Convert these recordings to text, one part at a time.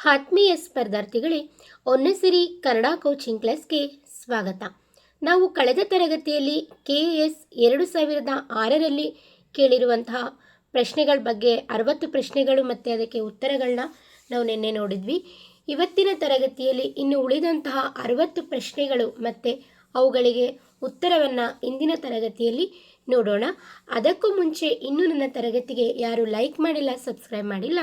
ಆತ್ಮೀಯ ಸ್ಪರ್ಧಾರ್ಥಿಗಳೇ ಒನ್ನಸಿರಿ ಕನ್ನಡ ಕೋಚಿಂಗ್ ಕ್ಲಾಸ್ಗೆ ಸ್ವಾಗತ. ನಾವು ಕಳೆದ ತರಗತಿಯಲ್ಲಿ ಕೆ ಎಸ್ ಎರಡು ಸಾವಿರದ ಆರರಲ್ಲಿ ಕೇಳಿರುವಂತಹ ಪ್ರಶ್ನೆಗಳ ಬಗ್ಗೆ ಅರವತ್ತು ಪ್ರಶ್ನೆಗಳು ಮತ್ತು ಅದಕ್ಕೆ ಉತ್ತರಗಳನ್ನ ನಾವು ನಿನ್ನೆ ನೋಡಿದ್ವಿ. ಇವತ್ತಿನ ತರಗತಿಯಲ್ಲಿ ಇನ್ನು ಉಳಿದಂತಹ ಅರವತ್ತು ಪ್ರಶ್ನೆಗಳು ಮತ್ತು ಅವುಗಳಿಗೆ ಉತ್ತರವನ್ನು ಇಂದಿನ ತರಗತಿಯಲ್ಲಿ ನೋಡೋಣ. ಅದಕ್ಕೂ ಮುಂಚೆ ಇನ್ನೂ ನನ್ನ ತರಗತಿಗೆ ಯಾರು ಲೈಕ್ ಮಾಡಿಲ್ಲ ಸಬ್ಸ್ಕ್ರೈಬ್ ಮಾಡಿಲ್ಲ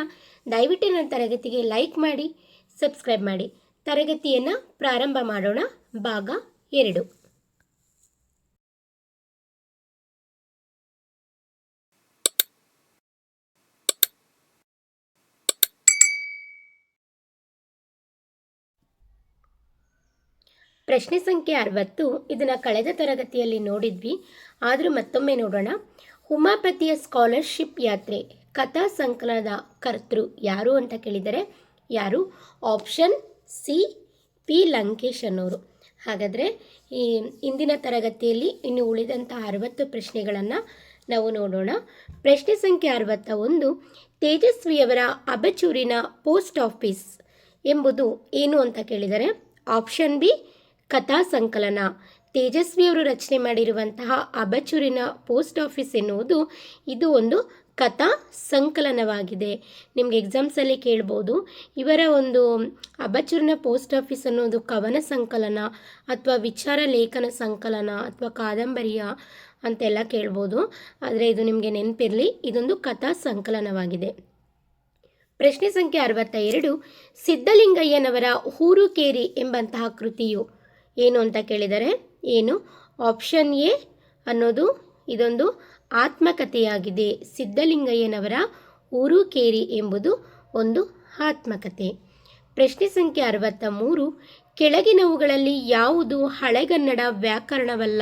ದಯವಿಟ್ಟು ನನ್ನ ತರಗತಿಗೆ ಲೈಕ್ ಮಾಡಿ, ಸಬ್ಸ್ಕ್ರೈಬ್ ಮಾಡಿ. ತರಗತಿಯನ್ನು ಪ್ರಾರಂಭ ಮಾಡೋಣ. ಭಾಗ ಎರಡು. ಪ್ರಶ್ನೆ ಸಂಖ್ಯೆ ಅರವತ್ತು. ಇದನ್ನು ಕಳೆದ ತರಗತಿಯಲ್ಲಿ ನೋಡಿದ್ವಿ. ಆದರೂ ಮತ್ತೊಮ್ಮೆ ನೋಡೋಣ. ಹುಮಾಪತಿಯ ಸ್ಕಾಲರ್ಶಿಪ್ ಯಾತ್ರೆ. ಕಥಾ ಸಂಕಲನದ ಕರ್ತೃ ಯಾರು ಅಂತ ಕೇಳಿದರೆ ಯಾರು? ಆಪ್ಷನ್ ಸಿ ಪಿ ಲಂಕೇಶ್ ಅನ್ನೋರು. ಹಾಗಾದರೆ ಈ ಇಂದಿನ ತರಗತಿಯಲ್ಲಿ ಇನ್ನು ಉಳಿದಂಥ ಅರವತ್ತು ಪ್ರಶ್ನೆಗಳನ್ನು ನಾವು ನೋಡೋಣ. ಪ್ರಶ್ನೆ ಸಂಖ್ಯೆ ಅರವತ್ತ ಒಂದು, ತೇಜಸ್ವಿಯವರ ಅಬಚೂರಿನ ಪೋಸ್ಟ್ ಆಫೀಸ್ ಎಂಬುದು ಏನು ಅಂತ ಕೇಳಿದರೆ? ಆಪ್ಷನ್ ಬಿ, ಕಥಾ ಸಂಕಲನ. ತೇಜಸ್ವಿಯವರು ರಚನೆ ಮಾಡಿರುವಂತಹ ಅಬಚೂರಿನ ಪೋಸ್ಟ್ ಆಫೀಸ್ ಎನ್ನುವುದು ಇದು ಒಂದು ಕಥಾ ಸಂಕಲನವಾಗಿದೆ. ನಿಮಗೆ ಎಕ್ಸಾಮ್ಸಲ್ಲಿ ಕೇಳ್ಬೋದು. ಇವರ ಒಂದು ಅಬಚೂರಿನ ಪೋಸ್ಟ್ ಆಫೀಸ್ ಅನ್ನೋದು ಕವನ ಸಂಕಲನ ಅಥವಾ ವಿಚಾರ ಲೇಖನ ಸಂಕಲನ ಅಥವಾ ಕಾದಂಬರಿಯ ಅಂತೆಲ್ಲ ಕೇಳ್ಬೋದು. ಆದರೆ ಇದು ನಿಮಗೆ ನೆನಪಿರಲಿ, ಇದೊಂದು ಕಥಾ ಸಂಕಲನವಾಗಿದೆ. ಪ್ರಶ್ನೆ ಸಂಖ್ಯೆ ಅರವತ್ತ ಎರಡು ಸಿದ್ಧಲಿಂಗಯ್ಯನವರ ಹೂರುಕೇರಿ ಎಂಬಂತಹ ಕೃತಿಯು ಏನು ಅಂತ ಕೇಳಿದರೆ? ಏನು? ಆಪ್ಷನ್ ಎ ಅನ್ನೋದು ಇದೊಂದು ಆತ್ಮಕಥೆಯಾಗಿದೆ. ಸಿದ್ಧಲಿಂಗಯ್ಯನವರ ಊರುಕೇರಿ ಎಂಬುದು ಒಂದು ಆತ್ಮಕಥೆ. ಪ್ರಶ್ನೆ ಸಂಖ್ಯೆ ಅರವತ್ತ ಮೂರು ಕೆಳಗಿನವುಗಳಲ್ಲಿ ಯಾವುದು ಹಳೆಗನ್ನಡ ವ್ಯಾಕರಣವಲ್ಲ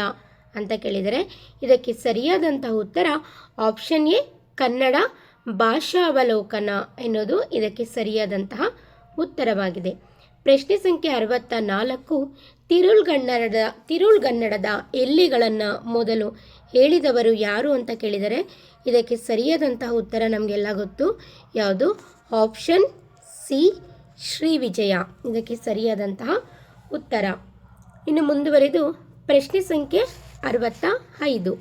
ಅಂತ ಕೇಳಿದರೆ ಇದಕ್ಕೆ ಸರಿಯಾದಂತಹ ಉತ್ತರ ಆಪ್ಷನ್ ಎ ಕನ್ನಡ ಭಾಷಾವಲೋಕನ ಎನ್ನುವುದು ಇದಕ್ಕೆ ಸರಿಯಾದಂತಹ ಉತ್ತರವಾಗಿದೆ. ಪ್ರಶ್ನೆ ಸಂಖ್ಯೆ ಅರವತ್ತ ನಾಲ್ಕು ತಿರುಳ್ಗನ್ನಡದ ತಿರುಳ್ಗನ್ನಡದ ಎಲ್ಲಿಗಳನ್ನು ಮೊದಲು ಹೇಳಿದವರು ಯಾರು ಅಂತ ಕೇಳಿದರೆ ಇದಕ್ಕೆ ಸರಿಯಾದಂತಹ ಉತ್ತರ ನಮಗೆಲ್ಲ ಗೊತ್ತು. ಯಾವುದು? ಆಪ್ಷನ್ ಸಿ ಶ್ರೀ ವಿಜಯ ಇದಕ್ಕೆ ಸರಿಯಾದಂತಹ ಉತ್ತರ. ಇನ್ನು ಮುಂದುವರೆದು ಪ್ರಶ್ನೆ ಸಂಖ್ಯೆ ಅರವತ್ತ ಐದು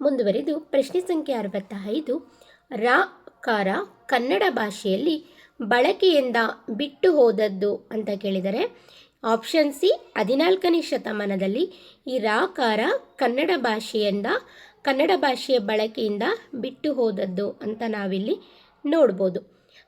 ಮುಂದುವರೆದು ಪ್ರಶ್ನೆ ಸಂಖ್ಯೆ ಅರವತ್ತ ಐದು ರಾ ಕಾರ ಕನ್ನಡ ಭಾಷೆಯಲ್ಲಿ ಬಳಕೆಯಿಂದ ಬಿಟ್ಟು ಹೋದದ್ದು ಅಂತ ಕೇಳಿದರೆ ಆಪ್ಷನ್ ಸಿ ಹದಿನಾಲ್ಕನೇ ಶತಮಾನದಲ್ಲಿ ಈ ರಾಕಾರ ಕನ್ನಡ ಭಾಷೆಯಿಂದ, ಕನ್ನಡ ಭಾಷೆಯ ಬಳಕೆಯಿಂದ ಬಿಟ್ಟು ಹೋದದ್ದು ಅಂತ ನಾವಿಲ್ಲಿ ನೋಡ್ಬೋದು.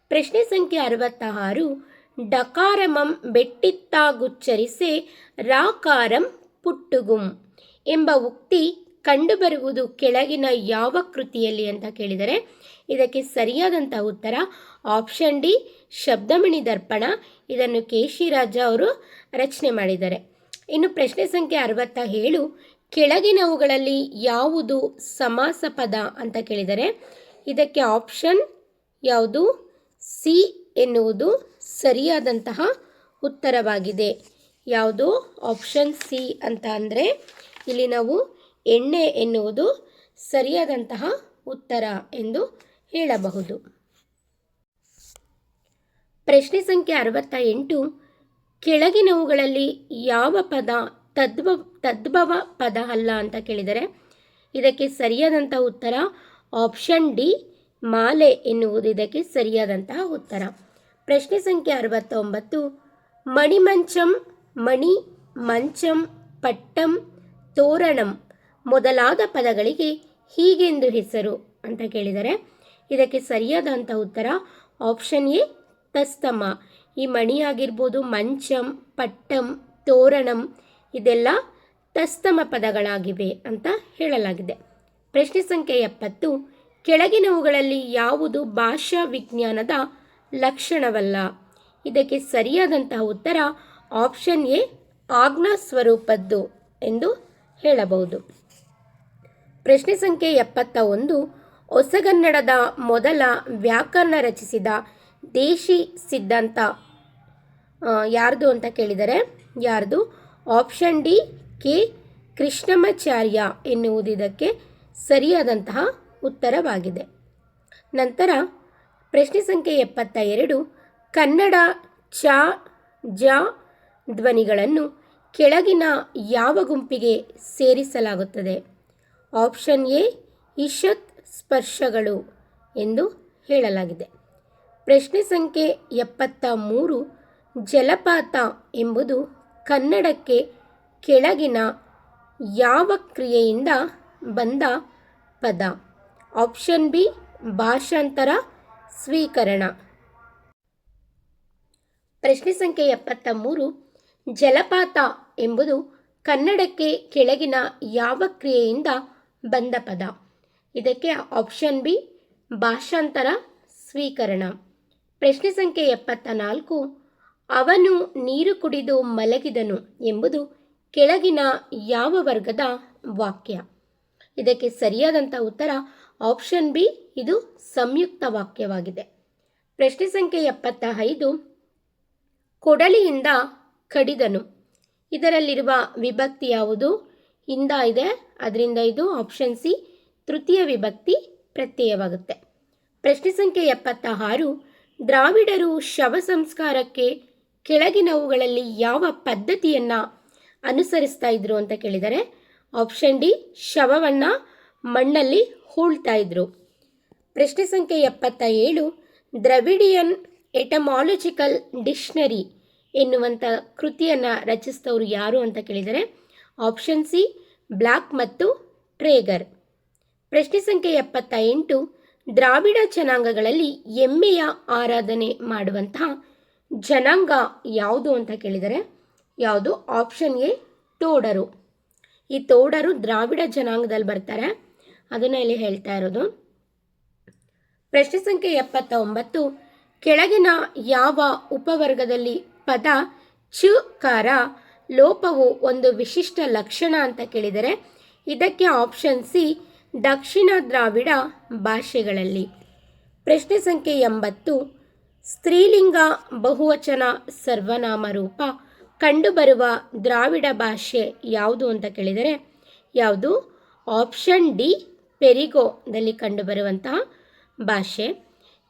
ಪ್ರಶ್ನೆ ಸಂಖ್ಯೆ ಅರವತ್ತಾರು, ಡಕಾರಮಂ ಬೆಟ್ಟಿತ್ತಾಗುಚ್ಚರಿಸೆ ರಾಕಾರಂ ಪುಟ್ಟುಗುಂ ಎಂಬ ಉಕ್ತಿ ಕಂಡುಬರುವುದು ಕೆಳಗಿನ ಯಾವ ಕೃತಿಯಲ್ಲಿ ಅಂತ ಕೇಳಿದರೆ, ಇದಕ್ಕೆ ಸರಿಯಾದಂಥ ಉತ್ತರ ಆಪ್ಷನ್ ಡಿ, ಶಬ್ದಮಣಿ ದರ್ಪಣ. ಇದನ್ನು ಕೆ. ಶಿ ರಾಜ ಅವರು ರಚನೆ ಮಾಡಿದ್ದಾರೆ. ಇನ್ನು ಪ್ರಶ್ನೆ ಸಂಖ್ಯೆ ಅರವತ್ತ ಏಳು, ಕೆಳಗಿನವುಗಳಲ್ಲಿ ಯಾವುದು ಸಮಾಸ ಪದ ಅಂತ ಕೇಳಿದರೆ, ಇದಕ್ಕೆ ಆಪ್ಷನ್ ಯಾವುದು? ಸಿ ಎನ್ನುವುದು ಸರಿಯಾದಂತಹ ಉತ್ತರವಾಗಿದೆ. ಯಾವುದು? ಆಪ್ಷನ್ ಸಿ ಅಂತ ಅಂದರೆ, ಇಲ್ಲಿ ನಾವು ಎಣ್ಣೆ ಎನ್ನುವುದು ಸರಿಯಾದಂತಹ ಉತ್ತರ ಎಂದು ಹೇಳಬಹುದು. ಪ್ರಶ್ನೆ ಸಂಖ್ಯೆ ಅರವತ್ತ ಎಂಟು ಕೆಳಗಿನವುಗಳಲ್ಲಿ ಯಾವ ಪದ ತದ್ಭ ತದ್ಭವ ಪದ ಅಲ್ಲ ಅಂತ ಕೇಳಿದರೆ, ಇದಕ್ಕೆ ಸರಿಯಾದಂಥ ಉತ್ತರ ಆಪ್ಷನ್ ಡಿ, ಮಾಲೆ ಎನ್ನುವುದು ಇದಕ್ಕೆ ಸರಿಯಾದಂತಹ ಉತ್ತರ. ಪ್ರಶ್ನೆ ಸಂಖ್ಯೆ ಅರವತ್ತೊಂಬತ್ತು, ಮಣಿಮಂಚಂ, ಮಣಿ, ಮಂಚಂ, ಪಟ್ಟಂ, ತೋರಣಂ ಮೊದಲಾದ ಪದಗಳಿಗೆ ಹೀಗೆಂದು ಹೆಸರು ಅಂತ ಕೇಳಿದರೆ, ಇದಕ್ಕೆ ಸರಿಯಾದಂಥ ಉತ್ತರ ಆಪ್ಷನ್ ಎ, ತಸ್ತಮ. ಈ ಮಣಿ ಆಗಿರ್ಬೋದು ಮಂಚಂ, ಪಟ್ಟಂ, ತೋರಣಂ, ಇದೆಲ್ಲ ತಸ್ತಮ ಪದಗಳಾಗಿವೆ ಅಂತ ಹೇಳಲಾಗಿದೆ. ಪ್ರಶ್ನೆ ಸಂಖ್ಯೆ ಎಪ್ಪತ್ತು, ಕೆಳಗಿನವುಗಳಲ್ಲಿ ಯಾವುದು ಭಾಷಾ ವಿಜ್ಞಾನದ ಲಕ್ಷಣವಲ್ಲ? ಇದಕ್ಕೆ ಸರಿಯಾದಂತಹ ಉತ್ತರ ಆಪ್ಷನ್ ಎ ಆಜ್ಞಾ ಸ್ವರೂಪದ್ದು ಎಂದು ಹೇಳಬಹುದು. ಪ್ರಶ್ನೆ ಸಂಖ್ಯೆ ಎಪ್ಪತ್ತ ಒಂದು ಹೊಸಗನ್ನಡದ ಮೊದಲ ವ್ಯಾಕರಣ ರಚಿಸಿದ ದೇಶಿ ಸಿದ್ಧಾಂತ ಯಾರ್ದು ಅಂತ ಕೇಳಿದರೆ ಯಾರ್ದು? Option D, K. ಕೃಷ್ಣಮಾಚಾರ್ಯ ಎನ್ನುವುದು ಇದಕ್ಕೆ ಸರಿಯಾದಂತಹ ಉತ್ತರವಾಗಿದೆ. ನಂತರ ಪ್ರಶ್ನೆ ಸಂಖ್ಯೆ ಎಪ್ಪತ್ತ ಎರಡು ಕನ್ನಡ ಚ, ಜ ಧ್ವನಿಗಳನ್ನು ಕೆಳಗಿನ ಯಾವ ಗುಂಪಿಗೆ ಸೇರಿಸಲಾಗುತ್ತದೆ? ಆಪ್ಷನ್ ಎ ಇಷತ್ ಸ್ಪರ್ಶಗಳು ಎಂದು ಹೇಳಲಾಗಿದೆ. ಪ್ರಶ್ನೆ ಸಂಖ್ಯೆ ಎಪ್ಪತ್ತ ಮೂರು ಜಲಪಾತ ಎಂಬುದು ಕನ್ನಡಕ್ಕೆ ಕೆಳಗಿನ ಯಾವ ಕ್ರಿಯೆಯಿಂದ ಬಂದ ಪದ? ಆಪ್ಷನ್ ಬಿ, ಭಾಷಾಂತರ, ಸ್ವೀಕರಣ. ಪ್ರಶ್ನೆ ಸಂಖ್ಯೆ ಎಪ್ಪತ್ತ ಮೂರು ಜಲಪಾತ ಎಂಬುದು ಕನ್ನಡಕ್ಕೆ ಕೆಳಗಿನ ಯಾವ ಕ್ರಿಯೆಯಿಂದ ಬಂದ ಪದ. ಇದಕ್ಕೆ ಆಪ್ಷನ್ ಬಿ ಭಾಷಾಂತರ, ಸ್ವೀಕರಣ. ಪ್ರಶ್ನೆ ಸಂಖ್ಯೆ ಎಪ್ಪತ್ತ ನಾಲ್ಕು ಅವನು ನೀರು ಕುಡಿದು ಮಲಗಿದನು ಎಂಬುದು ಕೆಳಗಿನ ಯಾವ ವರ್ಗದ ವಾಕ್ಯ? ಇದಕ್ಕೆ ಸರಿಯಾದಂಥ ಉತ್ತರ ಆಪ್ಷನ್ ಬಿ ಇದು ಸಂಯುಕ್ತ ವಾಕ್ಯವಾಗಿದೆ. ಪ್ರಶ್ನೆ ಸಂಖ್ಯೆ ಎಪ್ಪತ್ತ ಐದು ಕೊಡಲಿಯಿಂದ ಕಡಿದನು. ಇದರಲ್ಲಿರುವ ವಿಭಕ್ತಿ ಯಾವುದು? ಇಂದ ಇದೆ. ಅದರಿಂದ ಇದು ಆಪ್ಷನ್ ಸಿ ತೃತೀಯ ವಿಭಕ್ತಿ ಪ್ರತ್ಯಯವಾಗುತ್ತೆ. ಪ್ರಶ್ನೆ ಸಂಖ್ಯೆ ಎಪ್ಪತ್ತ ಆರು ದ್ರಾವಿಡರು ಶವ ಸಂಸ್ಕಾರಕ್ಕೆ ಕೆಳಗಿನವುಗಳಲ್ಲಿ ಯಾವ ಪದ್ಧತಿಯನ್ನು ಅನುಸರಿಸ್ತಾ ಇದ್ರು ಅಂತ ಕೇಳಿದರೆ ಆಪ್ಷನ್ ಡಿ ಶವವನ್ನು ಮಣ್ಣಲ್ಲಿ ಹೂಳ್ತಾ ಇದ್ರು. ಪ್ರಶ್ನೆ ಸಂಖ್ಯೆ ಎಪ್ಪತ್ತ ಏಳು ದ್ರವಿಡಿಯನ್ ಎಟಮಾಲಜಿಕಲ್ ಡಿಕ್ಷ್ನರಿ ಎನ್ನುವಂಥ ಕೃತಿಯನ್ನು ರಚಿಸಿದವರು ಯಾರು ಅಂತ ಕೇಳಿದರೆ ಆಪ್ಷನ್ ಸಿ, ಬ್ಲಾಕ್ ಮತ್ತು ಟ್ರೇಗರ್. ಪ್ರಶ್ನೆ ಸಂಖ್ಯೆ ಎಪ್ಪತ್ತ ಎಂಟು ದ್ರಾವಿಡ ಜನಾಂಗಗಳಲ್ಲಿ ಎಮ್ಮೆಯ ಆರಾಧನೆ ಮಾಡುವಂತಹ ಜನಾಂಗ ಯಾವುದು ಅಂತ ಕೇಳಿದರೆ, ಯಾವುದು? ಆಪ್ಷನ್ ಎ, ತೋಡರು. ಈ ತೋಡರು ದ್ರಾವಿಡ ಜನಾಂಗದಲ್ಲಿ ಬರ್ತಾರೆ. ಅದನ್ನು ಇಲ್ಲಿ ಹೇಳ್ತಾ ಇರೋದು. ಪ್ರಶ್ನೆ ಸಂಖ್ಯೆ ಎಪ್ಪತ್ತ ಒಂಬತ್ತು ಕೆಳಗಿನ ಯಾವ ಉಪವರ್ಗದಲ್ಲಿ ಪದ ಚುಕಾರ ಲೋಪವು ಒಂದು ವಿಶಿಷ್ಟ ಲಕ್ಷಣ ಅಂತ ಕೇಳಿದರೆ ಇದಕ್ಕೆ ಆಪ್ಷನ್ ಸಿ ದಕ್ಷಿಣ ದ್ರಾವಿಡ ಭಾಷೆಗಳಲ್ಲಿ. ಪ್ರಶ್ನೆ ಸಂಖ್ಯೆ ಎಂಬತ್ತು, ಸ್ತ್ರೀಲಿಂಗ ಬಹುವಚನ ಸರ್ವನಾಮ ರೂಪ ಕಂಡುಬರುವ ದ್ರಾವಿಡ ಭಾಷೆ ಯಾವುದು ಅಂತ ಕೇಳಿದರೆ ಯಾವುದು? ಆಪ್ಷನ್ ಡಿ ಪೆರಿಗೋದಲ್ಲಿ ಕಂಡುಬರುವಂತಹ ಭಾಷೆ.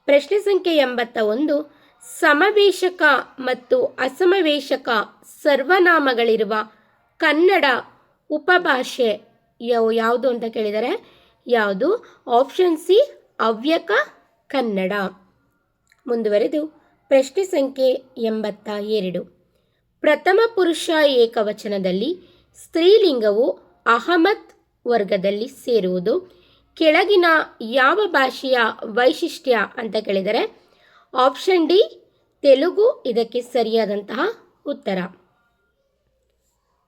ಪ್ರಶ್ನೆ ಸಂಖ್ಯೆ ಎಂಬತ್ತ ಒಂದು ಸಮವೇಶಕ ಮತ್ತು ಅಸಮವೇಶಕ ಸರ್ವನಾಮಗಳಿರುವ ಕನ್ನಡ ಉಪಭಾಷೆ ಯಾವ ಯಾವುದು ಅಂತ ಕೇಳಿದರೆ ಯಾವುದು? ಆಪ್ಷನ್ ಸಿ ಅವ್ಯಕ ಕನ್ನಡ. ಮುಂದುವರೆದು ಪ್ರಶ್ನೆ ಸಂಖ್ಯೆ ಎಂಬತ್ತ ಎರಡು. ಪ್ರಥಮ ಪುರುಷ ಏಕವಚನದಲ್ಲಿ ಸ್ತ್ರೀಲಿಂಗವು ಅಹಮದ್ ವರ್ಗದಲ್ಲಿ ಸೇರುವುದು. ಕೆಳಗಿನ ಯಾವ ಭಾಷೆಯ ವೈಶಿಷ್ಟ್ಯ ಅಂತ ಕೇಳಿದರೆ ಆಪ್ಷನ್ ಡಿ ತೆಲುಗು, ಇದಕ್ಕೆ ಸರಿಯಾದಂತಹ ಉತ್ತರ.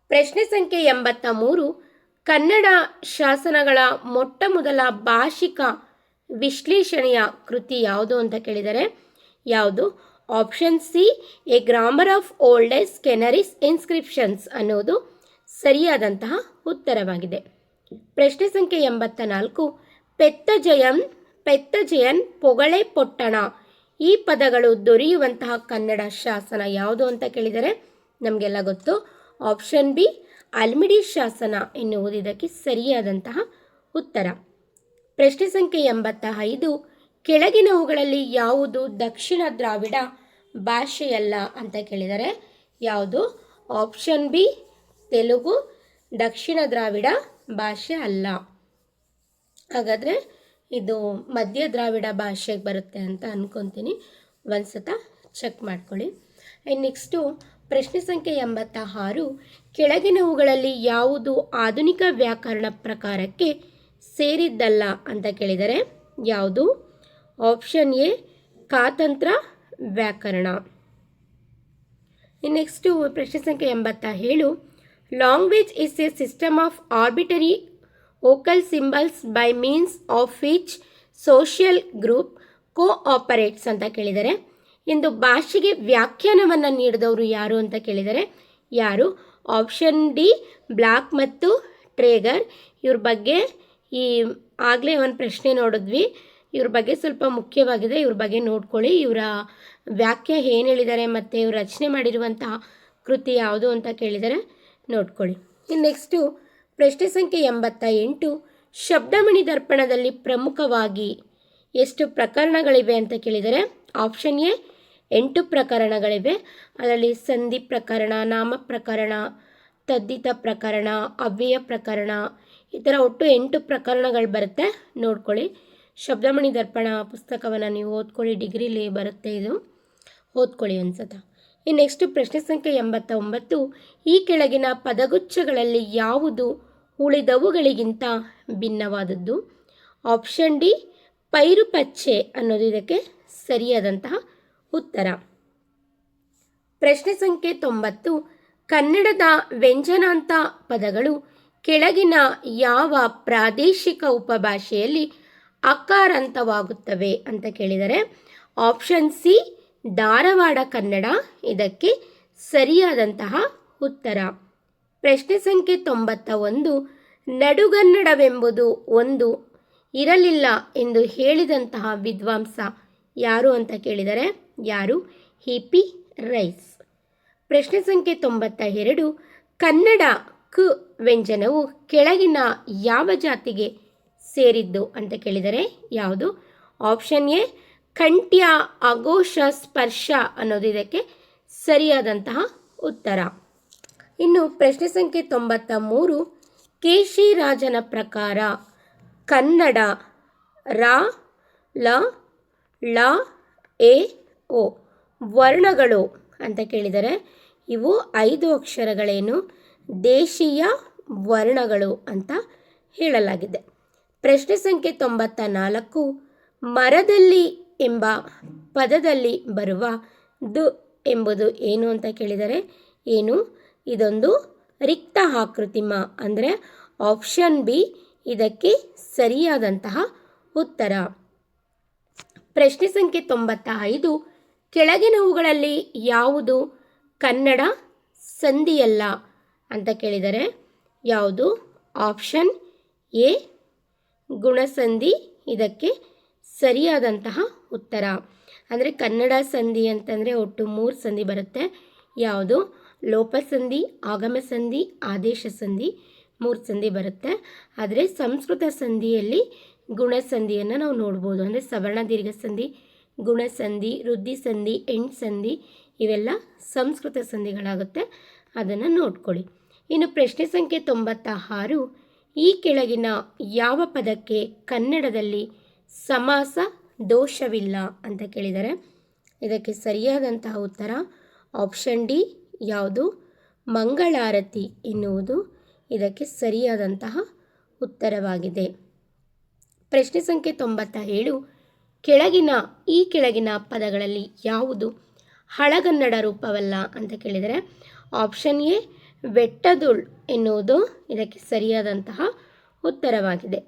ಪ್ರಶ್ನೆ ಸಂಖ್ಯೆ ಎಂಬತ್ತ ಮೂರು ಕನ್ನಡ ಶಾಸನಗಳ ಮೊಟ್ಟ ಮೊದಲ ಭಾಷಿಕ ವಿಶ್ಲೇಷಣೆಯ ಕೃತಿ ಯಾವುದು ಅಂತ ಕೇಳಿದರೆ, ಯಾವುದು? Option C A grammar of oldest Canarese inscriptions ಅನ್ನೋದು ಸರಿಯಾದಂತಹ ಉತ್ತರವಾಗಿದೆ. ಪ್ರಶ್ನೆ ಸಂಖ್ಯೆ ಎಂಬತ್ತ ನಾಲ್ಕು ಪೆತ್ತಜಯನ್ ಪೆತ್ತಜಯನ್, ಪೊಗಳೆ ಪೊಟ್ಟಣ ಈ ಪದಗಳು ದೊರೆಯುವಂತಹ ಕನ್ನಡ ಶಾಸನ ಯಾವುದು ಅಂತ ಕೇಳಿದರೆ ನಮಗೆಲ್ಲ ಗೊತ್ತು. ಆಪ್ಷನ್ ಬಿ, ಅಲ್ಮಿಡಿ ಶಾಸನ ಎನ್ನುವುದು ಇದಕ್ಕೆ ಸರಿಯಾದಂತಹ ಉತ್ತರ. ಪ್ರಶ್ನೆ ಸಂಖ್ಯೆ ಎಂಬತ್ತ ಐದು ಕೆಳಗಿನವುಗಳಲ್ಲಿ ಯಾವುದು ದಕ್ಷಿಣ ದ್ರಾವಿಡ ಭಾಷೆಯಲ್ಲ ಅಂತ ಕೇಳಿದರೆ ಯಾವುದು? ಆಪ್ಷನ್ ಬಿ, ತೆಲುಗು, ದಕ್ಷಿಣ ದ್ರಾವಿಡ ಭಾಷೆ ಅಲ್ಲ. ಹಾಗಾದರೆ ಇದು ಮಧ್ಯ ದ್ರಾವಿಡ ಭಾಷೆಗೆ ಬರುತ್ತೆ ಅಂತ ಅಂದ್ಕೊತೀನಿ ಒಂದು ಸತ ಚೆಕ್ ಮಾಡ್ಕೊಳ್ಳಿ. ಆ್ಯಂಡ್ ನೆಕ್ಸ್ಟು ಪ್ರಶ್ನೆ ಸಂಖ್ಯೆ ಎಂಬತ್ತ ಆರು ಕೆಳಗಿನವುಗಳಲ್ಲಿ ಯಾವುದು ಆಧುನಿಕ ವ್ಯಾಕರಣ ಪ್ರಕಾರಕ್ಕೆ ಸೇರಿದ್ದಲ್ಲ ಅಂತ ಕೇಳಿದರೆ ಯಾವುದು? ಆಪ್ಷನ್ ಎ, ಕಾತಂತ್ರ ವ್ಯಾಕರಣ. ನೆಕ್ಸ್ಟು ಪ್ರಶ್ನೆ ಸಂಖ್ಯೆ ಎಂಬತ್ತ ಏಳು language is a system of arbitrary vocal symbols by means of which social group cooperates ಅಂತ ಕೇಳಿದರೆ ಇಂದು ಭಾಷೆಗೆ ವ್ಯಾಖ್ಯಾನವನ್ನು ನೀಡಿದವರು ಯಾರು ಅಂತ ಕೇಳಿದರೆ, ಯಾರು? ಆಪ್ಷನ್ ಡಿ ಬ್ಲಾಕ್ ಮತ್ತು ಟ್ರೇಗರ್ ಇವ್ರ ಬಗ್ಗೆ ಈ ಆಗಲೇ ಒಂದು ಪ್ರಶ್ನೆ ನೋಡಿದ್ವಿ. ಇವ್ರ ಬಗ್ಗೆ ಸ್ವಲ್ಪ ಮುಖ್ಯವಾಗಿದೆ, ಇವ್ರ ಬಗ್ಗೆ ನೋಡ್ಕೊಳ್ಳಿ. ಇವರ ವ್ಯಾಖ್ಯೆ ಏನು ಹೇಳಿದ್ದಾರೆ ಮತ್ತು ಇವ್ರು ರಚನೆ ಮಾಡಿರುವಂತಹ ಕೃತಿ ಯಾವುದು ಅಂತ ಕೇಳಿದರೆ ನೋಡ್ಕೊಳ್ಳಿ. ನೆಕ್ಸ್ಟು ಪ್ರಶ್ನೆ ಸಂಖ್ಯೆ ಎಂಬತ್ತ ಎಂಟು ಶಬ್ದಮಣಿ ದರ್ಪಣದಲ್ಲಿ ಪ್ರಮುಖವಾಗಿ ಎಷ್ಟು ಪ್ರಕರಣಗಳಿವೆ ಅಂತ ಕೇಳಿದರೆ ಆಪ್ಷನ್ ಎ, ಎಂಟು ಪ್ರಕರಣಗಳಿವೆ. ಅದರಲ್ಲಿ ಸಂಧಿ ಪ್ರಕರಣ, ನಾಮ ಪ್ರಕರಣ, ತದ್ದಿತ ಪ್ರಕರಣ, ಅವ್ಯಯ ಪ್ರಕರಣ, ಈ ಥರ ಒಟ್ಟು ಎಂಟು ಪ್ರಕರಣಗಳು ಬರುತ್ತೆ. ನೋಡ್ಕೊಳ್ಳಿ. ಶಬ್ದಮಣಿ ದರ್ಪಣ ಪುಸ್ತಕವನ್ನು ನೀವು ಓದ್ಕೊಳ್ಳಿ, ಡಿಗ್ರಿಲಿ ಬರುತ್ತೆ ಇದು. ಓದ್ಕೊಳ್ಳಿ ಅನ್ಸತ್ತ ಈ ನೆಕ್ಸ್ಟ್ ಪ್ರಶ್ನೆ ಸಂಖ್ಯೆ ಎಂಬತ್ತ ಒಂಬತ್ತು ಈ ಕೆಳಗಿನ ಪದಗುಚ್ಛಗಳಲ್ಲಿ ಯಾವುದು ಉಳಿದವುಗಳಿಗಿಂತ ಭಿನ್ನವಾದದ್ದು. ಆಪ್ಷನ್ ಡಿ ಪೈರು ಪಚ್ಚೆ ಅನ್ನೋದು ಇದಕ್ಕೆ ಸರಿಯಾದಂತಹ ಉತ್ತರ. ಪ್ರಶ್ನೆ ಸಂಖ್ಯೆ ತೊಂಬತ್ತು, ಕನ್ನಡದ ವ್ಯಂಜನಾಂತ ಪದಗಳು ಕೆಳಗಿನ ಯಾವ ಪ್ರಾದೇಶಿಕ ಉಪಭಾಷೆಯಲ್ಲಿ ಅಕಾರಾಂತವಾಗುತ್ತವೆ ಅಂತ ಕೇಳಿದರೆ ಆಪ್ಷನ್ ಸಿ ಧಾರವಾಡ ಕನ್ನಡ ಇದಕ್ಕೆ ಸರಿಯಾದಂತಹ ಉತ್ತರ. ಪ್ರಶ್ನೆ ಸಂಖ್ಯೆ ತೊಂಬತ್ತ ಒಂದು, ನಡುಗನ್ನಡವೆಂಬುದು ಒಂದು ಇರಲಿಲ್ಲ ಎಂದು ಹೇಳಿದಂತಹ ವಿದ್ವಾಂಸ ಯಾರು ಅಂತ ಕೇಳಿದರೆ ಯಾರು? E P Rice. ಪ್ರಶ್ನೆ ಸಂಖ್ಯೆ ತೊಂಬತ್ತ ಎರಡು, ಕನ್ನಡ ಕ ವ್ಯಂಜನವು ಕೆಳಗಿನ ಯಾವ ಜಾತಿಗೆ ಸೇರಿದ್ದು ಅಂತ ಕೇಳಿದರೆ ಯಾವುದು? ಆಪ್ಷನ್ ಎ, ಕಂಠ್ಯ ಅಘೋಷ ಸ್ಪರ್ಶ ಅನ್ನೋದು ಇದಕ್ಕೆ ಸರಿಯಾದಂತಹ ಉತ್ತರ. ಇನ್ನು ಪ್ರಶ್ನೆ ಸಂಖ್ಯೆ ತೊಂಬತ್ತ ಮೂರು ಕೇಶಿರಾಜನ ಪ್ರಕಾರ ಕನ್ನಡ ರ, ಲ, ಳ, ಎ, ಓ ವರ್ಣಗಳು ಅಂತ ಕೇಳಿದರೆ ಇವು ಐದು ಅಕ್ಷರಗಳೇನು? ದೇಶೀಯ ವರ್ಣಗಳು ಅಂತ ಹೇಳಲಾಗಿದೆ. ಪ್ರಶ್ನೆ ಸಂಖ್ಯೆ ತೊಂಬತ್ತ ನಾಲ್ಕು, ಮರದಲ್ಲಿ ಎಂಬ ಪದದಲ್ಲಿ ಬರುವ ದು ಎಂಬುದು ಏನು ಅಂತ ಕೇಳಿದರೆ ಏನು? ಇದೊಂದು ರಿಕ್ತ ಆಕೃತಿಮ ಅಂದರೆ ಆಪ್ಷನ್ ಬಿ ಇದಕ್ಕೆ ಸರಿಯಾದಂತಹ ಉತ್ತರ. ಪ್ರಶ್ನೆ ಸಂಖ್ಯೆ ತೊಂಬತ್ತ ಐದು ಕೆಳಗಿನವುಗಳಲ್ಲಿ ಯಾವುದು ಕನ್ನಡ ಸಂಧಿಯಲ್ಲ ಅಂತ ಕೇಳಿದರೆ ಯಾವುದು? ಆಪ್ಷನ್ ಎ ಗುಣಸಂಧಿ ಇದಕ್ಕೆ ಸರಿಯಾದಂತಹ ಉತ್ತರ. ಅಂದರೆ ಕನ್ನಡ ಸಂಧಿ ಅಂತಂದರೆ ಒಟ್ಟು ಮೂರು ಸಂಧಿ ಬರುತ್ತೆ. ಯಾವುದು? ಲೋಪಸಂಧಿ ಆಗಮ ಸಂಧಿ ಆದೇಶ ಸಂಧಿ ಮೂರು ಸಂಧಿ ಬರುತ್ತೆ. ಆದರೆ ಸಂಸ್ಕೃತ ಸಂಧಿಯಲ್ಲಿ ಗುಣಸಂಧಿಯನ್ನು ನಾವು ನೋಡ್ಬೋದು. ಅಂದರೆ ಸವರ್ಣ ದೀರ್ಘ ಸಂಧಿ, ಗುಣಸಂಧಿ ಸಂಧಿ, ಎಂಟ್ ಸಂಧಿ ಇವೆಲ್ಲ ಸಂಸ್ಕೃತ ಸಂಧಿಗಳಾಗುತ್ತೆ. ಅದನ್ನು ನೋಡ್ಕೊಳ್ಳಿ. ಇನ್ನು ಪ್ರಶ್ನೆ ಸಂಖ್ಯೆ ತೊಂಬತ್ತ ಆರು ಈ ಕೆಳಗಿನ ಯಾವ ಪದಕ್ಕೆ ಕನ್ನಡದಲ್ಲಿ ಸಮಾಸ ದೋಷವಿಲ್ಲ ಅಂತ ಕೇಳಿದರೆ ಇದಕ್ಕೆ ಸರಿಯಾದಂತಹ ಉತ್ತರ ಆಪ್ಷನ್ ಡಿ ಯಾವುದು? ಮಂಗಳಾರತಿ ಎನ್ನುವುದು ಇದಕ್ಕೆ ಸರಿಯಾದಂತಹ ಉತ್ತರವಾಗಿದೆ. ಪ್ರಶ್ನೆ ಸಂಖ್ಯೆ ತೊಂಬತ್ತ ಏಳು ಕೆಳಗಿನ, ಈ ಕೆಳಗಿನ ಪದಗಳಲ್ಲಿ ಯಾವುದು? ಹಳಗನ್ನಡ ರೂಪವಲ್ಲ ಅಂತ ಕೇಳಿದರೆ ಆಪ್ಷನ್ ಎ ವೆಟ್ಟದುಳ್ ಎನ್ನುವುದು ಇದಕ್ಕೆ ಸರಿಯಾದಂತಹ ಉತ್ತರವಾಗಿದೆ.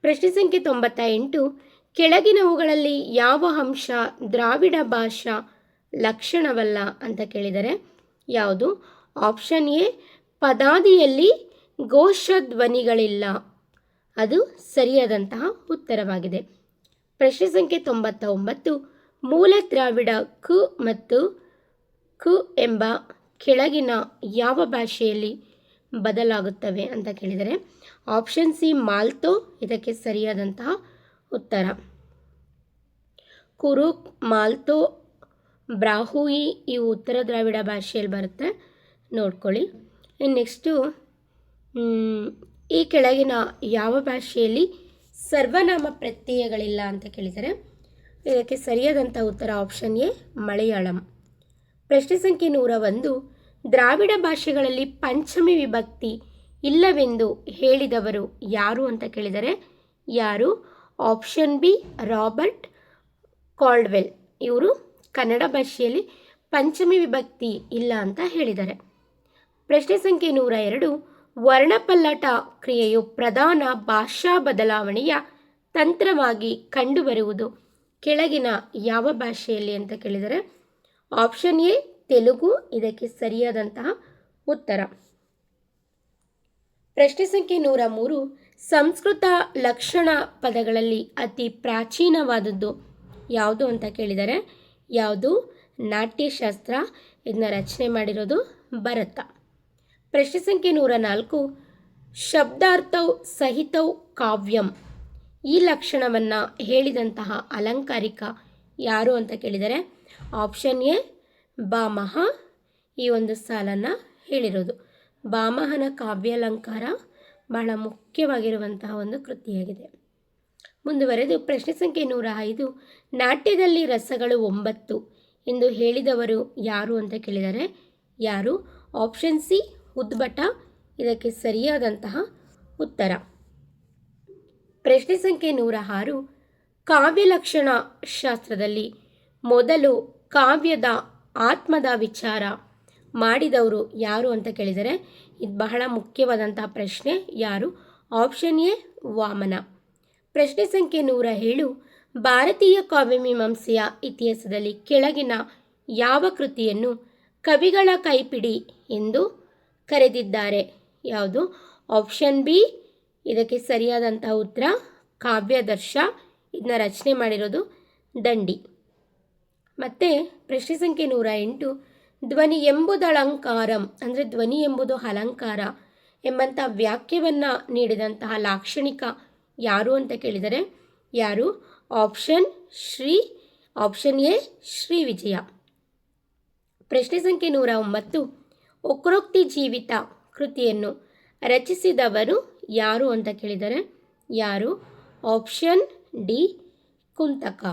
ಪ್ರಶ್ನೆ ಸಂಖ್ಯೆ ತೊಂಬತ್ತ ಎಂಟು ಕೆಳಗಿನವುಗಳಲ್ಲಿ ಯಾವ ಅಂಶ ದ್ರಾವಿಡ ಭಾಷಾ ಲಕ್ಷಣವಲ್ಲ ಅಂತ ಕೇಳಿದರೆ ಯಾವುದು? ಆಪ್ಷನ್ ಎ, ಪದಾದಿಯಲ್ಲಿ ಘೋಷಧ್ವನಿಗಳಿಲ್ಲ. ಅದು ಸರಿಯಾದಂತಹ ಉತ್ತರವಾಗಿದೆ. ಪ್ರಶ್ನೆ ಸಂಖ್ಯೆ ತೊಂಬತ್ತ ಒಂಬತ್ತು ಮೂಲ ದ್ರಾವಿಡ ಕು ಮತ್ತು ಕು ಎಂಬ ಕೆಳಗಿನ ಯಾವ ಭಾಷೆಯಲ್ಲಿ ಬದಲಾಗುತ್ತವೆ ಅಂತ ಕೇಳಿದರೆ ಆಪ್ಷನ್ ಸಿ ಮಾಲ್ತೋ, ಇದಕ್ಕೆ ಸರಿಯಾದಂತಹ ಉತ್ತರ. ಕುರುಕ್, ಮಾಲ್ತೋ ಬ್ರಾಹುಯಿ ಇವು ಉತ್ತರ ದ್ರಾವಿಡ ಭಾಷೆಯಲ್ಲಿ ಬರುತ್ತೆ. ನೋಡ್ಕೊಳ್ಳಿ. ನೆಕ್ಸ್ಟು ಈ ಕೆಳಗಿನ ಯಾವ ಭಾಷೆಯಲ್ಲಿ ಸರ್ವನಾಮ ಪ್ರತ್ಯಯಗಳಿಲ್ಲ ಅಂತ ಕೇಳಿದರೆ, ಇದಕ್ಕೆ ಸರಿಯಾದಂಥ ಉತ್ತರ ಆಪ್ಷನ್ ಎ ಮಲಯಾಳಂ. ಪ್ರಶ್ನೆ ಸಂಖ್ಯೆ ನೂರ ಒಂದು, ದ್ರಾವಿಡ ಭಾಷೆಗಳಲ್ಲಿ ಪಂಚಮಿ ವಿಭಕ್ತಿ ಇಲ್ಲವೆಂದು ಹೇಳಿದವರು ಯಾರು ಅಂತ ಕೇಳಿದರೆ, ಯಾರು? Option B, Robert Caldwell. ಇವರು ಕನ್ನಡ ಭಾಷೆಯಲ್ಲಿ ಪಂಚಮಿ ವಿಭಕ್ತಿ ಇಲ್ಲ ಅಂತ ಹೇಳಿದ್ದಾರೆ. ಪ್ರಶ್ನೆ ಸಂಖ್ಯೆ ನೂರ ಎರಡು, ವರ್ಣಪಲ್ಲಟ ಕ್ರಿಯೆಯು ಪ್ರಧಾನ ಭಾಷಾ ಬದಲಾವಣೆಯ ತಂತ್ರವಾಗಿ ಕಂಡುಬರುವುದು. ಕೆಳಗಿನ ಯಾವ ಭಾಷೆಯಲ್ಲಿ ಅಂತ ಕೇಳಿದರೆ, ಆಪ್ಷನ್ ಎ, ತೆಲುಗು, ಇದಕ್ಕೆ ಸರಿಯಾದಂತಹ ಉತ್ತರ. ಪ್ರಶ್ನೆ ಸಂಖ್ಯೆ ನೂರ ಮೂರು, ಸಂಸ್ಕೃತ ಲಕ್ಷಣ ಪದಗಳಲ್ಲಿ ಅತಿ ಪ್ರಾಚೀನವಾದದ್ದು ಯಾವುದು ಅಂತ ಕೇಳಿದರೆ ಯಾವುದು? ನಾಟ್ಯಶಾಸ್ತ್ರ. ಇದನ್ನ ರಚನೆ ಮಾಡಿರೋದು ಭರತ. ಪ್ರಶ್ನೆ ಸಂಖ್ಯೆ ನೂರ ನಾಲ್ಕು ಶಬ್ದಾರ್ಥವು ಸಹಿತೌ ಕಾವ್ಯಂ. ಈ ಲಕ್ಷಣವನ್ನು ಹೇಳಿದಂತಹ ಅಲಂಕಾರಿಕ ಯಾರು ಅಂತ ಕೇಳಿದರೆ ಆಪ್ಷನ್ ಎ, ಬಾಮಹ. ಈ ಒಂದು ಸಾಲನ್ನು ಹೇಳಿರೋದು. ಬಾಮಹನ ಕಾವ್ಯಾಲಂಕಾರ ಬಹಳ ಮುಖ್ಯವಾಗಿರುವಂತಹ ಒಂದು ಕೃತಿಯಾಗಿದೆ. ಮುಂದುವರೆದು ಪ್ರಶ್ನೆ ಸಂಖ್ಯೆ ನೂರ ಐದು. ನಾಟ್ಯದಲ್ಲಿ ರಸಗಳು ಒಂಬತ್ತು ಎಂದು ಹೇಳಿದವರು ಯಾರು ಅಂತ ಕೇಳಿದರೆ ಯಾರು? Option C, Udbhata. ಇದಕ್ಕೆ ಸರಿಯಾದಂತಹ ಉತ್ತರ. ಪ್ರಶ್ನೆ ಸಂಖ್ಯೆ ನೂರ ಆರು. ಕಾವ್ಯಲಕ್ಷಣ ಶಾಸ್ತ್ರದಲ್ಲಿ ಮೊದಲು ಕಾವ್ಯದ ಆತ್ಮದ ವಿಚಾರ ಮಾಡಿದವರು ಯಾರು ಅಂತ ಕೇಳಿದರೆ, ಇದು ಬಹಳ ಮುಖ್ಯವಾದಂತಹ ಪ್ರಶ್ನೆ ಯಾರು? Option A, Vamana. ಪ್ರಶ್ನೆ ಸಂಖ್ಯೆ ನೂರ ಏಳು, ಭಾರತೀಯ ಕಾವ್ಯಮೀಮಾಂಸೆಯ ಇತಿಹಾಸದಲ್ಲಿ ಕೆಳಗಿನ ಯಾವ ಕೃತಿಯನ್ನು ಕವಿಗಳ ಕೈಪಿಡಿ ಎಂದು ಕರೆದಿದ್ದಾರೆ? ಯಾವುದು? ಆಪ್ಷನ್ ಬಿ, ಇದಕ್ಕೆ ಸರಿಯಾದಂತಹ ಉತ್ತರ, ಕಾವ್ಯದರ್ಶ. ಇದನ್ನ ರಚನೆ ಮಾಡಿರೋದು ದಂಡಿ. ಮತ್ತು ಪ್ರಶ್ನೆ ಸಂಖ್ಯೆ ನೂರ ಎಂಟು, ಧ್ವನಿ ಎಂಬುದಳಂಕಾರಂ ಅಂದರೆ ಧ್ವನಿ ಎಂಬುದು ಅಲಂಕಾರ ಎಂಬಂಥ ವ್ಯಾಖ್ಯವನ್ನು ನೀಡಿದಂತಹ ಲಾಕ್ಷಣಿಕ ಯಾರು ಅಂತ ಕೇಳಿದರೆ ಯಾರು? Option Sri option A Srivijaya. ಪ್ರಶ್ನೆ ಸಂಖ್ಯೆ ನೂರ ಒಂಬತ್ತು. ಉಕ್ರೋಕ್ತಿ ಜೀವಿತ ಕೃತಿಯನ್ನು ರಚಿಸಿದವರು ಯಾರು ಅಂತ ಕೇಳಿದರೆ ಯಾರು? Option D Kuntaka.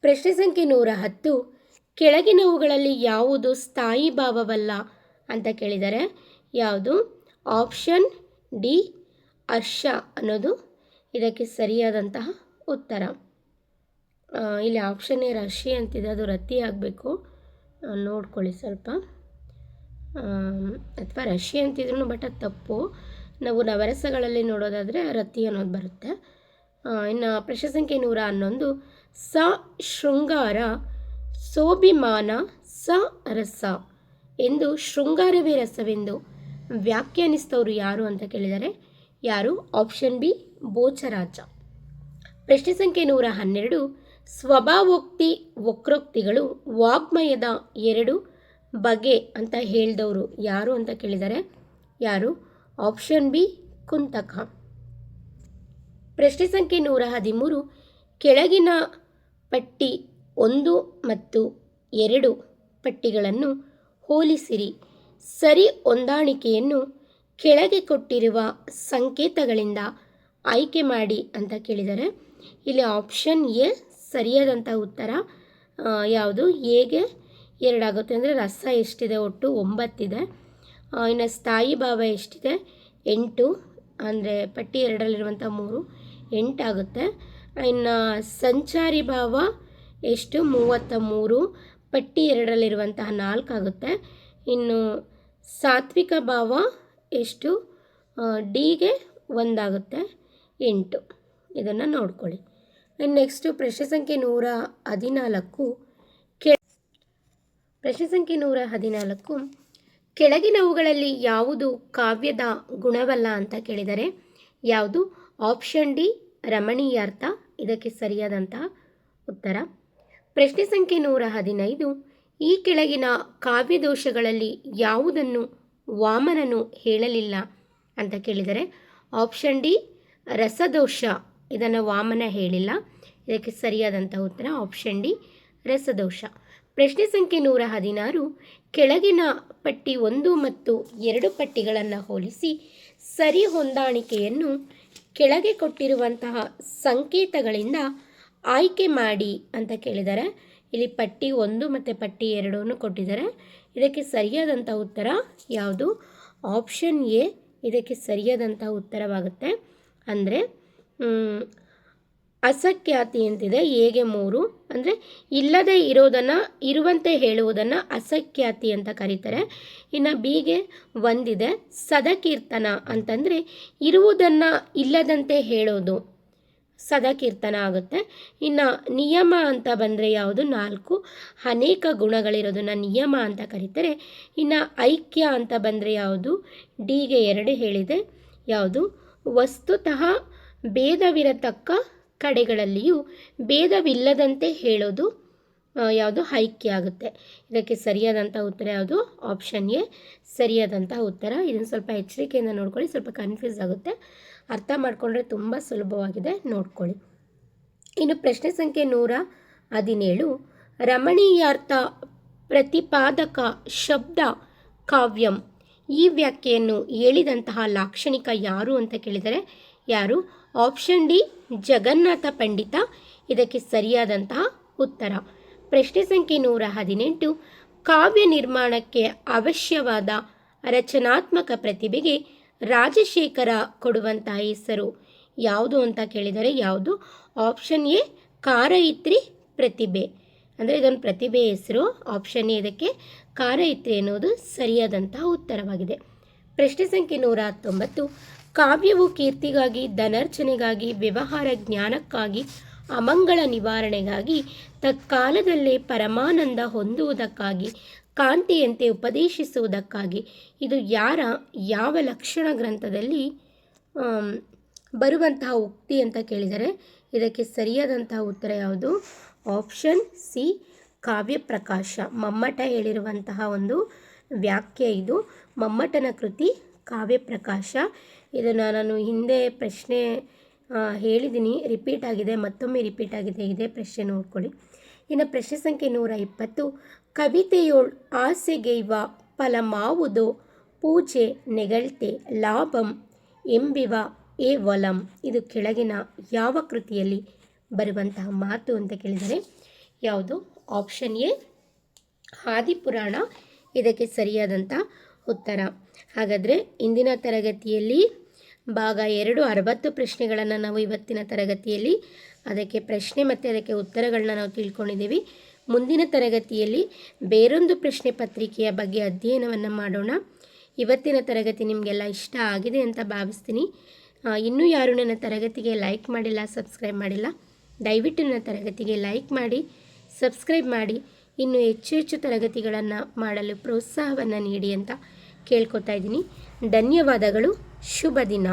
ಪ್ರಶ್ನೆ ಸಂಖ್ಯೆ ನೂರ ಹತ್ತು. ಕೆಳಗಿನವುಗಳಲ್ಲಿ ಯಾವುದು ಸ್ಥಾಯಿ ಭಾವವಲ್ಲ ಅಂತ ಕೇಳಿದರೆ ಯಾವುದು? ಆಪ್ಷನ್ ಡಿ ಹರ್ಷ ಅನ್ನೋದು ಇದಕ್ಕೆ ಸರಿಯಾದಂತಹ ಉತ್ತರ. ಇಲ್ಲಿ ಆಪ್ಷನ್ ಎ ರಶಿ ಅಂತಿದೆ, ಅದು ರತಿ ಆಗಬೇಕು. ನೋಡ್ಕೊಳ್ಳಿ ಸ್ವಲ್ಪ. ಅಥವಾ ರಶಿ ಅಂತಿದ್ರು ಬಟ್ ಅದು ತಪ್ಪು. ನಾವು ನವರಸಗಳಲ್ಲಿ ನೋಡೋದಾದರೆ ರತಿ ಅನ್ನೋದು ಬರುತ್ತೆ. ಇನ್ನು ಪ್ರಶ್ನೆ ಸಂಖ್ಯೆ ನೂರ ಹನ್ನೊಂದು. ಸ ಶೃಂಗಾರ, ಸೋಭಿಮಾನ, ಸ ರಸ ಎಂದು ಶೃಂಗಾರವೇ ರಸವೆಂದು ವ್ಯಾಖ್ಯಾನಿಸಿದವರು ಯಾರು ಅಂತ ಕೇಳಿದರೆ ಯಾರು? Option B Bhojaraja. ಪ್ರಶ್ನೆ ಸಂಖ್ಯೆ ನೂರ ಹನ್ನೆರಡು, ಸ್ವಭಾವೋಕ್ತಿ ವಕ್ರೋಕ್ತಿಗಳು ವಾಗ್ಮಯದ ಎರಡು ಬಗೆ ಅಂತ ಹೇಳಿದವರು ಯಾರು ಅಂತ ಕೇಳಿದರೆ. ಯಾರು? Option B Kuntaka. ಪ್ರಶ್ನೆ ಸಂಖ್ಯೆ ನೂರ ಹದಿಮೂರು, ಕೆಳಗಿನ ಪಟ್ಟಿ ಒಂದು ಮತ್ತು ಎರಡು ಪಟ್ಟಿಗಳನ್ನು ಹೋಲಿಸಿರಿ. ಸರಿ ಹೊಂದಾಣಿಕೆಯನ್ನು ಕೆಳಗೆ ಕೊಟ್ಟಿರುವ ಸಂಕೇತಗಳಿಂದ ಆಯ್ಕೆ ಮಾಡಿ ಅಂತ ಕೇಳಿದರೆ, ಇಲ್ಲಿ ಆಪ್ಷನ್ ಎ ಸರಿಯಾದಂಥ ಉತ್ತರ ಯಾವುದು? ಎಗೆ ಎರಡಾಗುತ್ತೆ. ಅಂದರೆ ರಸ ಎಷ್ಟಿದೆ? ಒಟ್ಟು ಒಂಬತ್ತಿದೆ. ಇನ್ನು ಸ್ಥಾಯಿ ಭಾವ ಎಷ್ಟಿದೆ? ಎಂಟು. ಅಂದರೆ ಪಟ್ಟಿ ಎರಡರಲ್ಲಿರುವಂಥ ಮೂರು ಎಂಟಾಗುತ್ತೆ ಇನ್ನು ಸಂಚಾರಿ ಭಾವ ಎಷ್ಟು? ಮೂವತ್ತ ಮೂರು. ಪಟ್ಟಿ ಎರಡರಲ್ಲಿರುವಂತಹ ನಾಲ್ಕಾಗುತ್ತೆ ಇನ್ನು ಸಾತ್ವಿಕ ಭಾವ ಎಷ್ಟು? ಡಿಗೆ ಒಂದಾಗುತ್ತೆ ಎಂಟು. ಇದನ್ನು ನೋಡ್ಕೊಳ್ಳಿ. ನೆಕ್ಸ್ಟು ಪ್ರಶ್ನೆ ಸಂಖ್ಯೆ ನೂರ ಹದಿನಾಲ್ಕು ಕೆ ಪ್ರಶ್ನೆ ಸಂಖ್ಯೆ ನೂರ ಹದಿನಾಲ್ಕು, ಕೆಳಗಿನವುಗಳಲ್ಲಿ ಯಾವುದು ಕಾವ್ಯದ ಗುಣವಲ್ಲ ಅಂತ ಕೇಳಿದರೆ ಯಾವುದು? ಆಪ್ಷನ್ ಡಿ ರಮಣೀಯಾರ್ಥ. ಇದಕ್ಕೆ ಸರಿಯಾದಂತಹ ಉತ್ತರ. ಪ್ರಶ್ನೆ ಸಂಖ್ಯೆ ನೂರ ಹದಿನೈದು, ಈ ಕೆಳಗಿನ ಕಾವ್ಯದೋಷಗಳಲ್ಲಿ ಯಾವುದನ್ನು ವಾಮನನು ಹೇಳಲಿಲ್ಲ ಅಂತ ಕೇಳಿದರೆ, ಆಪ್ಷನ್ ಡಿ, ರಸದೋಷ. ಇದನ್ನು ವಾಮನ ಹೇಳಿಲ್ಲ. ಇದಕ್ಕೆ ಸರಿಯಾದಂಥ ಉತ್ತರ ಆಪ್ಷನ್ ಡಿ, ರಸದೋಷ. ಪ್ರಶ್ನೆ ಸಂಖ್ಯೆ ನೂರ ಹದಿನಾರು, ಕೆಳಗಿನ ಪಟ್ಟಿ ಒಂದು ಮತ್ತು ಎರಡು ಪಟ್ಟಿಗಳನ್ನು ಹೋಲಿಸಿ ಸರಿ ಹೊಂದಾಣಿಕೆಯನ್ನು ಕೆಳಗೆ ಕೊಟ್ಟಿರುವಂತಹ ಸಂಕೇತಗಳಿಂದ ಆಯ್ಕೆ ಮಾಡಿ ಅಂತ ಕೇಳಿದ್ದಾರೆ ಇಲ್ಲಿ ಪಟ್ಟಿ ಒಂದು ಮತ್ತು ಪಟ್ಟಿ ಎರಡನ್ನು ಕೊಟ್ಟಿದ್ದಾರೆ. ಇದಕ್ಕೆ ಸರಿಯಾದಂಥ ಉತ್ತರ ಯಾವುದು? ಆಪ್ಷನ್ ಎ ಇದಕ್ಕೆ ಸರಿಯಾದಂಥ ಉತ್ತರವಾಗುತ್ತೆ. ಅಂದರೆ ಅಸಖ್ಯಾತಿ ಅಂತಿದೆ ಹೇಗೆ ಮೂರು? ಅಂದರೆ, ಇಲ್ಲದೆ ಇರೋದನ್ನು, ಇರುವಂತೆ ಹೇಳುವುದನ್ನು ಅಸಖ್ಯಾತಿ ಅಂತ ಕರೀತಾರೆ. ಇನ್ನು ಬಿಗೆ ಒಂದಿದೆ, ಸದಕೀರ್ತನ ಅಂತಂದರೆ, ಇರುವುದನ್ನು ಇಲ್ಲದಂತೆ ಹೇಳೋದು. ಸದಕೀರ್ತನ ಆಗುತ್ತೆ. ಇನ್ನು ನಿಯಮ ಅಂತ ಬಂದರೆ ಯಾವುದು? ನಾಲ್ಕು ಅನೇಕ ಗುಣಗಳಿರೋದನ್ನು ನಿಯಮ ಅಂತ ಕರೀತಾರೆ. ಇನ್ನು ಐಕ್ಯ ಅಂತ ಬಂದರೆ ಯಾವುದು? ಡಿಗೆ ಎರಡು ಹೇಳಿದೆ. ಯಾವುದು? ವಸ್ತುತಃ ಭೇದವಿರತಕ್ಕ ಕಡೆಗಳಲ್ಲಿಯೂ ಭೇದವಿಲ್ಲದಂತೆ ಹೇಳೋದು ಯಾವುದು? ಐಕ್ಯ ಆಗುತ್ತೆ. ಇದಕ್ಕೆ ಸರಿಯಾದಂಥ ಉತ್ತರ ಯಾವುದು? ಆಪ್ಷನ್ ಎ ಸರಿಯಾದಂಥ ಉತ್ತರ. ಇದನ್ನು ಸ್ವಲ್ಪ ಎಚ್ಚರಿಕೆಯಿಂದ ನೋಡ್ಕೊಳ್ಳಿ. ಸ್ವಲ್ಪ ಕನ್ಫ್ಯೂಸ್ ಆಗುತ್ತೆ. ಅರ್ಥ ಮಾಡಿಕೊಂಡ್ರೆ ತುಂಬ ಸುಲಭವಾಗಿದೆ, ನೋಡ್ಕೊಳ್ಳಿ. ಇನ್ನು ಪ್ರಶ್ನೆ ಸಂಖ್ಯೆ ನೂರ ಹದಿನೇಳು. ರಮಣೀಯಾರ್ಥ ಪ್ರತಿಪಾದಕ ಶಬ್ದ ಕಾವ್ಯಂ. ಈ ವ್ಯಾಖ್ಯೆಯನ್ನು ಹೇಳಿದಂತಹ ಲಾಕ್ಷಣಿಕ ಯಾರು ಅಂತ ಕೇಳಿದರೆ, ಯಾರು? Option D, Jagannatha Pandita. ಇದಕ್ಕೆ ಸರಿಯಾದಂತಹ ಉತ್ತರ. ಪ್ರಶ್ನೆ ಸಂಖ್ಯೆ ನೂರ ಹದಿನೆಂಟು. ಕಾವ್ಯ ನಿರ್ಮಾಣಕ್ಕೆ ಅವಶ್ಯವಾದ ರಚನಾತ್ಮಕ ಪ್ರತಿಭೆಗೆ ರಾಜಶೇಖರ ಕೊಡುವಂತಹ ಹೆಸರು ಯಾವುದು ಅಂತ ಕೇಳಿದರೆ ಯಾವುದು? ಆಪ್ಷನ್ ಎ ಕಾರಯಿತ್ರಿ ಪ್ರತಿಭೆ. ಅಂದರೆ ಇದೊಂದು ಪ್ರತಿಭೆ ಹೆಸರು. ಆಪ್ಷನ್ ಎ ಇದಕ್ಕೆ ಕಾರಯಿತ್ರಿ ಎನ್ನುವುದು ಸರಿಯಾದಂತಹ ಉತ್ತರವಾಗಿದೆ. ಪ್ರಶ್ನೆ ಸಂಖ್ಯೆ ನೂರ ಹತ್ತೊಂಬತ್ತು. ಕಾವ್ಯವು ಕೀರ್ತಿಗಾಗಿ ಧನಾರ್ಚನೆಗಾಗಿ ವ್ಯವಹಾರ ಜ್ಞಾನಕ್ಕಾಗಿ, ಅಮಂಗಳ ನಿವಾರಣೆಗಾಗಿ, ತತ್ಕಾಲದಲ್ಲೇ ಪರಮಾನಂದ ಹೊಂದುವುದಕ್ಕಾಗಿ ಕಾಂತಿಯಂತೆ ಉಪದೇಶಿಸುವುದಕ್ಕಾಗಿ. ಇದು ಯಾರ, ಯಾವ ಲಕ್ಷಣ ಗ್ರಂಥದಲ್ಲಿ ಬರುವಂತಹ ಉಕ್ತಿ ಅಂತ ಕೇಳಿದರೆ, ಇದಕ್ಕೆ ಸರಿಯಾದಂತಹ ಉತ್ತರ ಯಾವುದು? ಆಪ್ಷನ್ ಸಿ ಕಾವ್ಯ ಪ್ರಕಾಶ ಮಮ್ಮಟ ಹೇಳಿರುವಂತಹ ಒಂದು ವ್ಯಾಖ್ಯ ಇದು. ಮಮ್ಮಟನ ಕೃತಿ ಕಾವ್ಯ ಪ್ರಕಾಶ ಇದನ್ನು ನಾನು ಹಿಂದೆ ಪ್ರಶ್ನೆ ಹೇಳಿದ್ದೀನಿ. ರಿಪೀಟ್ ಆಗಿದೆ, ಮತ್ತೊಮ್ಮೆ ರಿಪೀಟ್ ಆಗಿದೆ, ಇದೇ ಪ್ರಶ್ನೆ ನೋಡ್ಕೊಳ್ಳಿ. ಇನ್ನು ಪ್ರಶ್ನೆ ಸಂಖ್ಯೆ ನೂರ ಇಪ್ಪತ್ತು. ಕವಿತೆಯೋಳ್ ಆಸೆಗೈವ ಫಲಮಾವುದೋ ಪೂಜೆ ನೆಗಳ್ತೆ ಲಾಭಂ ಎಂಬಿವ ಎ ವಲಂ ಇದು ಕೆಳಗಿನ ಯಾವ ಕೃತಿಯಲ್ಲಿ ಬರುವಂತಹ ಮಾತು ಅಂತ ಕೇಳಿದರೆ ಯಾವುದು? Option A, Adipurana. ಇದಕ್ಕೆ ಸರಿಯಾದಂಥ ಉತ್ತರ. ಹಾಗಾದರೆ ಇಂದಿನ ತರಗತಿಯಲ್ಲಿ ಭಾಗ ಎರಡು ಅರವತ್ತು ಪ್ರಶ್ನೆಗಳನ್ನು ನಾವು ಇವತ್ತಿನ ತರಗತಿಯಲ್ಲಿ ಅದಕ್ಕೆ ಪ್ರಶ್ನೆ ಮತ್ತು ಅದಕ್ಕೆ ಉತ್ತರಗಳನ್ನ ನಾವು ತಿಳ್ಕೊಂಡಿದ್ದೀವಿ. ಮುಂದಿನ ತರಗತಿಯಲ್ಲಿ ಬೇರೊಂದು ಪ್ರಶ್ನೆ ಪತ್ರಿಕೆಯ ಬಗ್ಗೆ ಅಧ್ಯಯನವನ್ನು ಮಾಡೋಣ. ಇವತ್ತಿನ ತರಗತಿ ನಿಮಗೆಲ್ಲ ಇಷ್ಟ ಆಗಿದೆ ಅಂತ ಭಾವಿಸ್ತೀನಿ. ಇನ್ನೂ ಯಾರು ನನ್ನ ತರಗತಿಗೆ ಲೈಕ್ ಮಾಡಿಲ್ಲ, ಸಬ್ಸ್ಕ್ರೈಬ್ ಮಾಡಿಲ್ಲ, ದಯವಿಟ್ಟು ನನ್ನ ತರಗತಿಗೆ ಲೈಕ್ ಮಾಡಿ, ಸಬ್ಸ್ಕ್ರೈಬ್ ಮಾಡಿ. ಇನ್ನೂ ಹೆಚ್ಚು ಹೆಚ್ಚು ತರಗತಿಗಳನ್ನು ಮಾಡಲು ಪ್ರೋತ್ಸಾಹವನ್ನು ನೀಡಿ ಅಂತ ಕೇಳ್ಕೊತಾ ಇದ್ದೀನಿ. ಧನ್ಯವಾದಗಳು, ಶುಭ ದಿನ.